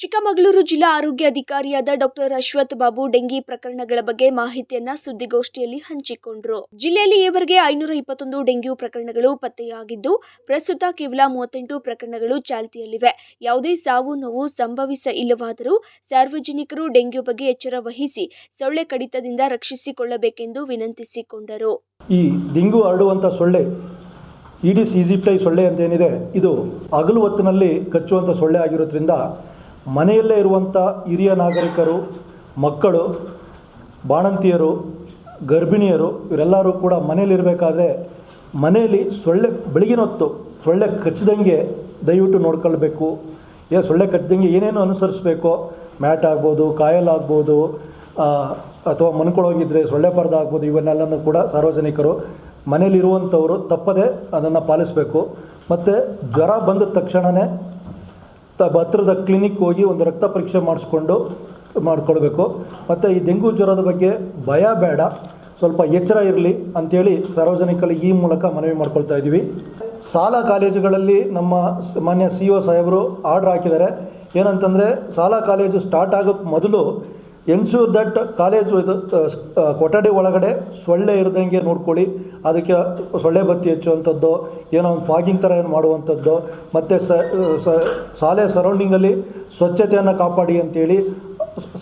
ಚಿಕ್ಕಮಗಳೂರು ಜಿಲ್ಲಾ ಆರೋಗ್ಯ ಅಧಿಕಾರಿಯಾದ ಡಾಕ್ಟರ್ ಅಶ್ವಥ್ ಬಾಬು ಡೆಂಗಿ ಪ್ರಕರಣಗಳ ಬಗ್ಗೆ ಮಾಹಿತಿಯನ್ನ ಸುದ್ದಿಗೋಷ್ಠಿಯಲ್ಲಿ ಹಂಚಿಕೊಂಡರು. ಜಿಲ್ಲೆಯಲ್ಲಿ ಈವರೆಗೆ ಐನೂರ ಇಪ್ಪತ್ತೊಂದು ಡೆಂಗ್ಯೂ ಪ್ರಕರಣಗಳು ಪತ್ತೆಯಾಗಿದ್ದು, ಪ್ರಸ್ತುತ ಕೇವಲ ಮೂವತ್ತೆಂಟು ಪ್ರಕರಣಗಳು ಚಾಲ್ತಿಯಲ್ಲಿವೆ. ಯಾವುದೇ ಸಾವು ನೋವು ಸಂಭವಿಸ ಇಲ್ಲವಾದರೂ ಸಾರ್ವಜನಿಕರು ಡೆಂಗ್ಯೂ ಬಗ್ಗೆ ಎಚ್ಚರ ವಹಿಸಿ ಸೊಳ್ಳೆ ಕಡಿತದಿಂದ ರಕ್ಷಿಸಿಕೊಳ್ಳಬೇಕೆಂದು ವಿನಂತಿಸಿಕೊಂಡರು. ಈ ಡೆಂಗು ಹರಡುವಂಥ ಸೊಳ್ಳೆ ಈಡಿಸ್ ಈಜಿಪ್ಟೈ ಸೊಳ್ಳೆ ಅಂತ ಏನಿದೆ ಇದು ಹಗಲು ಹೊತ್ತಿನಲ್ಲಿ ಕಚ್ಚುವಂಥ ಸೊಳ್ಳೆ ಆಗಿರೋದ್ರಿಂದ ಮನೆಯಲ್ಲೇ ಇರುವಂಥ ಹಿರಿಯ ನಾಗರಿಕರು, ಮಕ್ಕಳು, ಬಾಣಂತಿಯರು, ಗರ್ಭಿಣಿಯರು, ಇವರೆಲ್ಲರೂ ಕೂಡ ಮನೆಯಲ್ಲಿರಬೇಕಾದ್ರೆ ಮನೆಯಲ್ಲಿ ಸೊಳ್ಳೆ ಬೆಳಗಿನ ಹೊತ್ತು ಸೊಳ್ಳೆ ಕಚ್ಚದಂಗೆ ದಯವಿಟ್ಟು ನೋಡ್ಕೊಳ್ಬೇಕು. ಏ, ಸೊಳ್ಳೆ ಕಚ್ಚದಂಗೆ ಏನೇನು ಅನುಸರಿಸಬೇಕೋ, ಮ್ಯಾಟ್ ಆಗ್ಬೋದು ಕಾಯಲಾಗ್ಬೋದು ಅಥವಾ ಮನ್ಕೊಳೋಗಿದ್ದರೆ ಸೊಳ್ಳೆ ಪರ್ದ ಆಗ್ಬೋದು, ಇವನ್ನೆಲ್ಲನೂ ಕೂಡ ಸಾರ್ವಜನಿಕರು ಮನೇಲಿರುವಂಥವರು ತಪ್ಪದೇ ಅದನ್ನು ಪಾಲಿಸಬೇಕು. ಮತ್ತು ಜ್ವರ ಬಂದ ತಕ್ಷಣವೇ ಹತ್ತಿರದ ಕ್ಲಿನಿಕ್ ಹೋಗಿ ಒಂದು ರಕ್ತ ಪರೀಕ್ಷೆ ಮಾಡಿಸ್ಕೊಂಡು ಮಾಡಿಕೊಳ್ಬೇಕು ಮತ್ತು ಈ ಡೆಂಗು ಜ್ವರದ ಬಗ್ಗೆ ಭಯ ಬೇಡ. ಸ್ವಲ್ಪ ಎಚ್ಚರ ಇರಲಿ ಅಂಥೇಳಿ ಸಾರ್ವಜನಿಕರಿಗೆ ಈ ಮೂಲಕ ಮನವಿ ಮಾಡ್ಕೊಳ್ತಾ ಇದ್ದೀವಿ. ಶಾಲಾ ಕಾಲೇಜುಗಳಲ್ಲಿ ನಮ್ಮ ಮಾನ್ಯ ಸಿ ಒ ಸಾಹೇಬರು ಆರ್ಡ್ರ್ ಹಾಕಿದ್ದಾರೆ. ಏನಂತಂದರೆ ಶಾಲಾ ಕಾಲೇಜು ಸ್ಟಾರ್ಟ್ ಆಗೋಕ್ಕೆ ಮೊದಲು ಎನ್ಶೂರ್ ದಟ್ ಕಾಲೇಜು ಇದು ಕೊಠಡಿ ಒಳಗಡೆ ಸೊಳ್ಳೆ ಇರದಂಗೆ ನೋಡ್ಕೊಳ್ಳಿ. ಅದಕ್ಕೆ ಸೊಳ್ಳೆ ಬತ್ತಿ ಹಚ್ಚುವಂಥದ್ದು, ಏನೋ ಒಂದು ಫಾಗಿಂಗ್ ಥರ ಏನು ಮಾಡುವಂಥದ್ದು, ಮತ್ತು ಶಾಲೆ ಸರೌಂಡಿಂಗಲ್ಲಿ ಸ್ವಚ್ಛತೆಯನ್ನು ಕಾಪಾಡಿ ಅಂತೇಳಿ,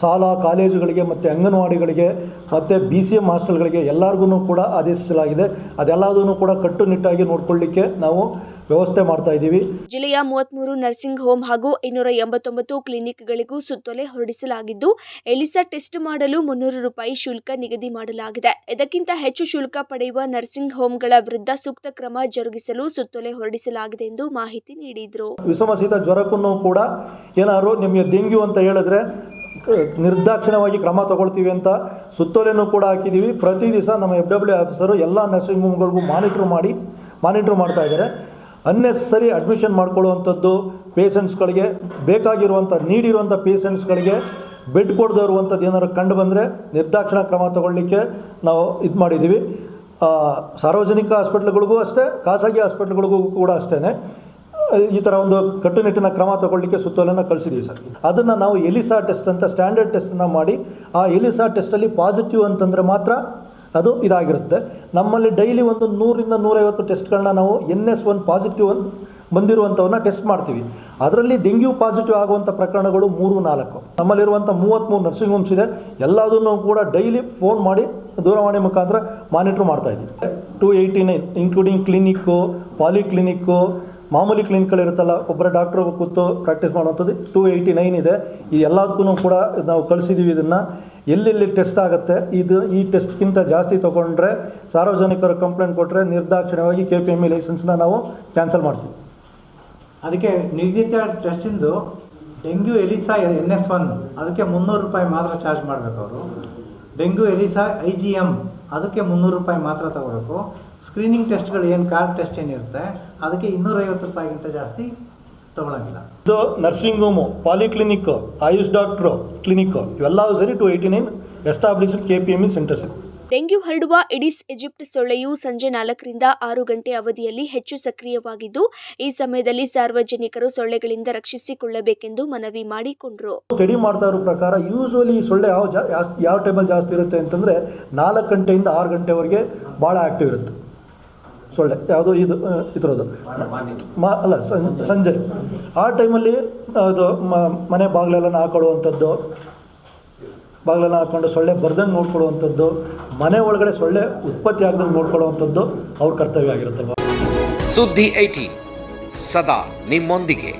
ಶಾಲಾ ಕಾಲೇಜುಗಳಿಗೆ ಮತ್ತು ಅಂಗನವಾಡಿಗಳಿಗೆ, ಮತ್ತು ಬಿ ಸಿ ಎಂ ಹಾಸ್ಟೆಲ್ಗಳಿಗೆ ಎಲ್ಲರಿಗೂ ಕೂಡ ಆದೇಶಿಸಲಾಗಿದೆ. ಅದೆಲ್ಲದನ್ನು ಕೂಡ ಕಟ್ಟುನಿಟ್ಟಾಗಿ ನೋಡ್ಕೊಳ್ಳಿಕ್ಕೆ ನಾವು ವ್ಯವಸ್ಥೆ ಮಾಡ್ತಾ ಇದ್ದೀವಿ. ಜಿಲ್ಲೆಯ ಮೂವತ್ಮೂರು ನರ್ಸಿಂಗ್ ಹೋಮ್ ಹಾಗೂ ಇನ್ನೂರ ಎಂಬತ್ತೊಂಬತ್ತು ಕ್ಲಿನಿಕ್ಗಳಿಗೂ ಸುತ್ತೋಲೆ ಹೊರಡಿಸಲಾಗಿದ್ದು ಎಲಿಸಾ ಟೆಸ್ಟ್ ಮಾಡಲು ಮುನ್ನೂರು ರೂಪಾಯಿ ಶುಲ್ಕ ನಿಗದಿ ಮಾಡಲಾಗಿದೆ. ಇದಕ್ಕಿಂತ ಹೆಚ್ಚು ಶುಲ್ಕ ಪಡೆಯುವ ನರ್ಸಿಂಗ್ ಹೋಮ್ಗಳ ವಿರುದ್ಧ ಸೂಕ್ತ ಕ್ರಮ ಜರುಗಿಸಲು ಸುತ್ತೋಲೆ ಹೊರಡಿಸಲಾಗಿದೆ ಎಂದು ಮಾಹಿತಿ ನೀಡಿದರು. ವಿಷಮಶೀತ ಜ್ವರಕ್ಕೂ ಕೂಡ ಏನಾದ್ರು ನಿಮಗೆ ಡೆಂಗ್ಯೂ ಅಂತ ಹೇಳಿದ್ರೆ ನಿರ್ದಾಕ್ಷಿಣವಾಗಿ ನಿರ್ದಾಕ್ಷಿಣ್ಯವಾಗಿ ಕ್ರಮ ತಗೊಳ್ತೀವಿ ಅಂತ ಸುತ್ತೋಲೆನೂ ಕೂಡ ಹಾಕಿದ್ದೀವಿ. ಪ್ರತಿ ದಿವಸ ನಮ್ಮ ಎಫ್ ಡಬ್ಲ್ಯೂ ಆಫೀಸರು ಎಲ್ಲ ನರ್ಸಿಂಗ್ ಹೋಮ್ಗಳಿಗೂ ಮಾನಿಟ್ರ್ ಮಾಡಿ ಮಾನಿಟ್ರ್ ಮಾಡ್ತಾ ಇದ್ದಾರೆ. ಅನ್ನೆಸರಿ ಅಡ್ಮಿಷನ್ ಮಾಡ್ಕೊಳ್ಳುವಂಥದ್ದು ಪೇಷಂಟ್ಸ್ಗಳಿಗೆ ಬೇಕಾಗಿರುವಂಥ, ನೀಡಿರುವಂಥ ಪೇಷಂಟ್ಸ್ಗಳಿಗೆ ಬೆಡ್ ಕೊಡದೇ ಇರುವಂಥದ್ದು ಏನಾದ್ರು ಕಂಡು ಬಂದರೆ ನಿರ್ದಾಕ್ಷಿಣ ಕ್ರಮ ತಗೊಳ್ಳಿಕ್ಕೆ ನಾವು ಇದು ಮಾಡಿದ್ದೀವಿ. ಸಾರ್ವಜನಿಕ ಹಾಸ್ಪಿಟ್ಲ್ಗಳಿಗೂ ಅಷ್ಟೇ, ಖಾಸಗಿ ಹಾಸ್ಪಿಟ್ಲ್ಗಳಿಗೂ ಕೂಡ ಅಷ್ಟೇ ಈ ಥರ ಒಂದು ಕಟ್ಟುನಿಟ್ಟಿನ ಕ್ರಮ ತಗೊಳ್ಳಿಕ್ಕೆ ಸುತ್ತೋಲನ್ನು ಕಳಿಸಿದ್ದೀವಿ ಸರ್. ಅದನ್ನು ನಾವು ಎಲಿಸಾ ಟೆಸ್ಟ್ ಅಂತ ಸ್ಟ್ಯಾಂಡರ್ಡ್ ಟೆಸ್ಟನ್ನು ಮಾಡಿ, ಆ ಎಲಿಸಾ ಟೆಸ್ಟಲ್ಲಿ ಪಾಸಿಟಿವ್ ಅಂತಂದರೆ ಮಾತ್ರ ಅದು ಇದಾಗಿರುತ್ತೆ. ನಮ್ಮಲ್ಲಿ ಡೈಲಿ ಒಂದು ನೂರಿಂದ ನೂರೈವತ್ತು ಟೆಸ್ಟ್ಗಳನ್ನ ನಾವು ಎನ್ ಎಸ್ ಒನ್ ಪಾಸಿಟಿವ್ ಒಂದು ಬಂದಿರುವಂಥವನ್ನ ಟೆಸ್ಟ್ ಮಾಡ್ತೀವಿ. ಅದರಲ್ಲಿ ಡೆಂಗ್ಯೂ ಪಾಸಿಟಿವ್ ಆಗುವಂಥ ಪ್ರಕರಣಗಳು ಮೂರು, ನಾಲ್ಕು. ನಮ್ಮಲ್ಲಿರುವಂಥ ಮೂವತ್ತ್ಮೂರು ನರ್ಸಿಂಗ್ ಹೋಮ್ಸ್ ಇದೆ. ಎಲ್ಲದನ್ನು ಕೂಡ ಡೈಲಿ ಫೋನ್ ಮಾಡಿ ದೂರವಾಣಿ ಮುಖಾಂತರ ಮಾನಿಟ್ರ್ ಮಾಡ್ತಾ ಇದ್ದೀವಿ. Two eighty nine including clinic polyclinic ಮಾಮೂಲಿ ಕ್ಲಿನಿಕ್ಗಳಿರುತ್ತಲ್ಲ ಒಬ್ಬರ ಡಾಕ್ಟ್ರು ಕೂತು ಪ್ರಾಕ್ಟೀಸ್ ಮಾಡುವಂಥದ್ದು ಟೂ ಏಯ್ಟಿ ನೈನ್ ಇದೆ. ಈ ಎಲ್ಲದಕ್ಕೂ ಕೂಡ ನಾವು ಕಳಿಸಿದ್ದೀವಿ ಇದನ್ನು. ಎಲ್ಲೆಲ್ಲಿ ಟೆಸ್ಟ್ ಆಗುತ್ತೆ? ಇದು ಈ ಟೆಸ್ಟ್ಗಿಂತ ಜಾಸ್ತಿ ತೊಗೊಂಡ್ರೆ ಸಾರ್ವಜನಿಕರು ಕಂಪ್ಲೇಂಟ್ ಕೊಟ್ಟರೆ ನಿರ್ದಾಕ್ಷಿಣ್ಯವಾಗಿ ಕೆ ಪಿ ಎಂ ಇ ಲೈಸೆನ್ಸ್ನ ನಾವು ಕ್ಯಾನ್ಸಲ್ ಮಾಡ್ತೀವಿ. ಅದಕ್ಕೆ ನಿಗದಿತ ಟೆಸ್ಟಿಂದು dengue, ELISA, N S one, ಅದಕ್ಕೆ ಮುನ್ನೂರು ರೂಪಾಯಿ ಮಾತ್ರ ಚಾರ್ಜ್ ಮಾಡಬೇಕು ಅವರು. Dengue, ELISA, I G M ಅದಕ್ಕೆ ಮುನ್ನೂರು ರೂಪಾಯಿ ಮಾತ್ರ ತಗೋಬೇಕು. ಸ್ಕ್ರೀನಿಂಗ್ ಟೆಸ್ಟ್ಗಳು ಏನು ಕಾರ್ಡ್ ಟೆಸ್ಟ್ ಏನಿರುತ್ತೆ ಅದಕ್ಕೆ ಇನ್ನೂರೈವತ್ತು ರೂಪಾಯಿಗಿಂತ ಜಾಸ್ತಿ ತೊಗೊಳಂಗಿಲ್ಲ. ಇದು nursing home polyclinic Ayush doctor clinic ಇವೆಲ್ಲವೂ ಸರಿ two eighty nine established K P M E centres dengue ಹರಡುವ ಇಡಿಸ್ ಈಜಿಪ್ಟ್ ಸೊಳ್ಳೆಯು ಸಂಜೆ ನಾಲ್ಕರಿಂದ ಆರು ಗಂಟೆ ಅವಧಿಯಲ್ಲಿ ಹೆಚ್ಚು ಸಕ್ರಿಯವಾಗಿದ್ದು ಈ ಸಮಯದಲ್ಲಿ ಸಾರ್ವಜನಿಕರು ಸೊಳ್ಳೆಗಳಿಂದ ರಕ್ಷಿಸಿಕೊಳ್ಳಬೇಕೆಂದು ಮನವಿ ಮಾಡಿಕೊಂಡರು. ಸ್ಟಡಿ ಮಾಡ್ತಾ ಇರೋ ಪ್ರಕಾರ ಯೂಶ್ವಲಿ ಸೊಳ್ಳೆ ಯಾವ ಯಾವ ಟೈಮಲ್ಲಿ ಜಾಸ್ತಿ ಇರುತ್ತೆ ಅಂತಂದರೆ ನಾಲ್ಕು ಗಂಟೆಯಿಂದ ಆರು ಗಂಟೆವರೆಗೆ ಭಾಳ ಆ್ಯಕ್ಟಿವ್ ಇರುತ್ತೆ. ಸೊಳ್ಳೆ, ಯಾವುದೋ ಇದು ಇದರದ್ದು. ಮಾ, ಅಲ್ಲ ಸಂಜೆ. ಆ ಟೈಮಲ್ಲಿ ಅದು ಮನೆ ಬಾಗಿಲೆಲ್ಲ ಹಾಕೊಳ್ಳುವಂಥದ್ದು ಬಾಗಿಲೆಲ್ಲ ಹಾಕ್ಕೊಂಡು ಸೊಳ್ಳೆ ಬರ್ದಂಗೆ ನೋಡ್ಕೊಳ್ಳುವಂಥದ್ದು, ಮನೆ ಒಳಗಡೆ ಸೊಳ್ಳೆ ಉತ್ಪತ್ತಿ ಆಗ್ದಂಗೆ ನೋಡ್ಕೊಳ್ಳುವಂಥದ್ದು ಅವ್ರ ಕರ್ತವ್ಯ ಆಗಿರುತ್ತೆ ಸುದ್ದಿ ಐಟಿ, ಸದಾ ನಿಮ್ಮೊಂದಿಗೆ.